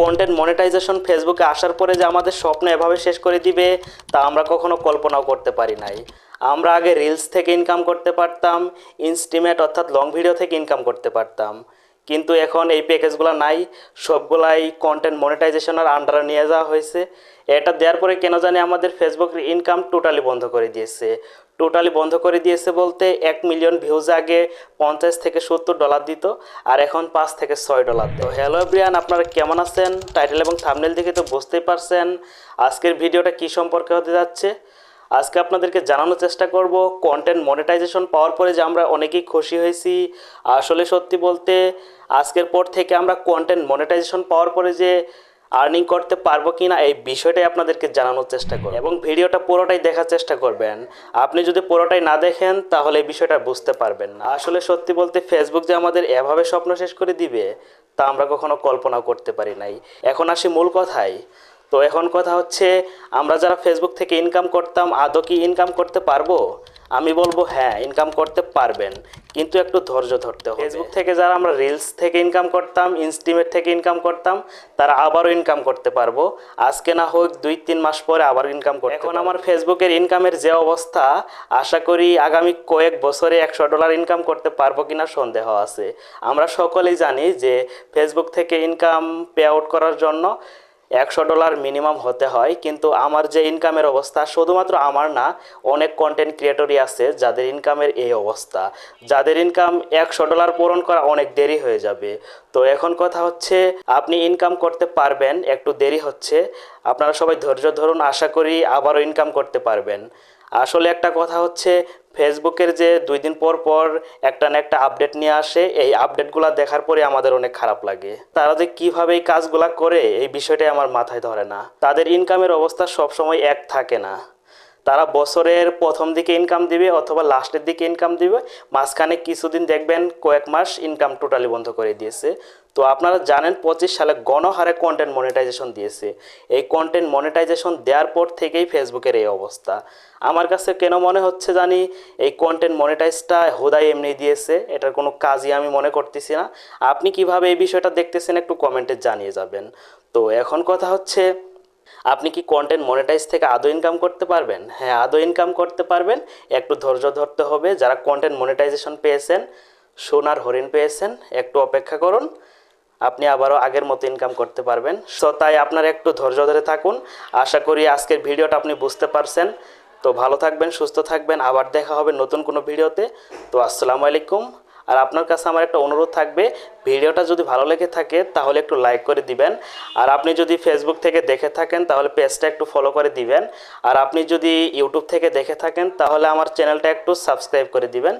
Content monetization ফেসবুকে আসার পরে যে আমাদের স্বপ্ন এভাবে শেষ করে দিবে, তা আমরা কখনো কল্পনাও করতে পারি নাই। আমরা আগে রিলস থেকে ইনকাম করতে পারতাম ইনস্টিমেট অর্থাৎ লং ভিডিও থেকে ইনকাম করতে পারতাম। কিন্তু এখন এই প্যাকেজগুলো নাই, সবগুলাই কন্টেন্ট মনিটাইজেশনের আন্ডারে নিয়ে যাওয়া হয়েছে। এটা দেওয়ার পরে কেন জানি আমাদের ফেসবুকের ইনকাম টোটালি বন্ধ করে দিয়েছে। টোটালি বন্ধ করে দিয়েছে বলতে এক মিলিয়ন ভিউজ আগে পঞ্চাশ থেকে সত্তর ডলার দিত, আর এখন পাঁচ থেকে ছয় ডলার তো হ্যালো ব্রিয়ান আপনারা কেমন আছেন? টাইটেল এবং থামনেল দেখে তো বুঝতেই পারছেন আজকের ভিডিওটা কি সম্পর্কে হতে যাচ্ছে। আজকে আপনাদেরকে জানানোর চেষ্টা করব কন্টেন্ট মনিটাইজেশন পাওয়ার পরে যে আমরা অনেকেই খুশি হয়েছি। আসলে সত্যি বলতে আজকের পর থেকে আমরা কন্টেন্ট মনিটাইজেশন পাওয়ার পরে যে আর্নিং করতে পারব কি না এই বিষয়টাই আপনাদেরকে জানানোর চেষ্টা করব। এবং ভিডিওটা পুরোটাই দেখার চেষ্টা করবেন। আপনি যদি পুরোটাই না দেখেন, তাহলে এই বিষয়টা বুঝতে পারবেন না। আসলে সত্যি বলতে ফেসবুক যে আমাদের এভাবে স্বপ্ন শেষ করে দিবে, তা আমরা কখনো কল্পনা করতে পারি নাই। এখন আসি মূল কথায়। তো এখন কথা হচ্ছে, আমরা যারা ফেসবুক থেকে ইনকাম করতাম, আদৌ কি ইনকাম করতে পারব? আমি বলব হ্যাঁ ইনকাম করতে পারবেন কিন্তু একটু ধৈর্য ধরতে হবে। ফেসবুক থেকে যারা আমরা রিলস থেকে ইনকাম করতাম ইনস্টিমেট থেকে ইনকাম করতাম তারা আবারও ইনকাম করতে পারব। আজকে না হোক দুই তিন মাস পরে আবার ইনকাম করতে এখন আমার ফেসবুকের ইনকামের যে অবস্থা আশা করি আগামী কয়েক বছরে একশো ডলার ইনকাম করতে পারব কিনা সন্দেহ আছে। আমরা সকলেই জানি যে ফেসবুক থেকে ইনকাম পে আউট করার জন্য একশো ডলার মিনিমাম হতে হয়, কিন্তু আমার যে ইনকামের অবস্থা, শুধুমাত্র আমার না, অনেক কন্টেন্ট ক্রিয়েটরই আছে যাদের ইনকামের এই অবস্থা। যাদের ইনকাম একশো ডলার পূরণ করা অনেক দেরি হয়ে যাবে। তো এখন কথা হচ্ছে, আপনি ইনকাম করতে পারবেন, একটু দেরি হচ্ছে। আপনারা সবাই ধৈর্য ধরুন, আশা করি আবারও ইনকাম করতে পারবেন। আসলে একটা কথা হচ্ছে, ফেসবুকের যে দুই দিন পর পর একটা না একটা আপডেট নিয়ে আসে, এই আপডেটগুলো দেখার পরে আমাদের অনেক খারাপ লাগে। তারা যে কীভাবে এই কাজগুলা করে, এই বিষয়টাই আমার মাথায় ধরে না। তাদের ইনকামের অবস্থা সবসময় এক থাকে না। তারা বছরের প্রথম দিকে ইনকাম দিবে অথবা লাস্টের দিকে ইনকাম দিবে। মাঝখানে কিছুদিন দেখবেন কয়েক মাস ইনকাম টোটালি বন্ধ করে দিয়েছে। তো আপনারা জানেন পঁচিশ সালে গণহারে কন্টেন্ট মনিটাইজেশন দিয়েছে। এই কন্টেন্ট মনিটাইজেশন দেওয়ার পর থেকেই ফেসবুকের এই অবস্থা। আমার কাছে কেন মনে হচ্ছে জানি, এই কন্টেন্ট মনিটাইজটা হোদাই এমনি দিয়েছে, এটার কোনো কাজই আমি মনে করতেছি না। আপনি কীভাবে এই বিষয়টা দেখতেছেন একটু কমেন্টে জানিয়ে যাবেন। তো এখন কথা হচ্ছে আপনি কি কন্টেন্ট মনিটাইজ থেকে আদৌ ইনকাম করতে পারবেন? হ্যাঁ আদৌ ইনকাম করতে পারবেন। একটু ধৈর্য ধরতে হবে। যারা কন্টেন্ট মনিটাইজেশন পেয়েছেন, সোনার হরিণ পেয়েছেন, একটু অপেক্ষা করুন। আপনি আবারও আগের মতো ইনকাম করতে পারবেন। সো তাই আপনারা একটু ধৈর্য ধরে থাকুন। আশা করি আজকের ভিডিওটা আপনি বুঝতে পারছেন। তো ভালো থাকবেন, সুস্থ থাকবেন। আবার দেখা হবে নতুন কোনো ভিডিওতে। তো আসসালামু আলাইকুম। আর আপনার কাছে আমার একটা অনুরোধ থাকবে, ভিডিওটা যদি ভালো লেগে থাকে তাহলে একটু লাইক করে দিবেন। আর আপনি যদি ফেসবুক থেকে দেখে থাকেন তাহলে পেজটা একটু ফলো করে দিবেন। আর আপনি যদি ইউটিউব থেকে দেখে থাকেন তাহলে আমার চ্যানেলটা একটু সাবস্ক্রাইব করে দিবেন।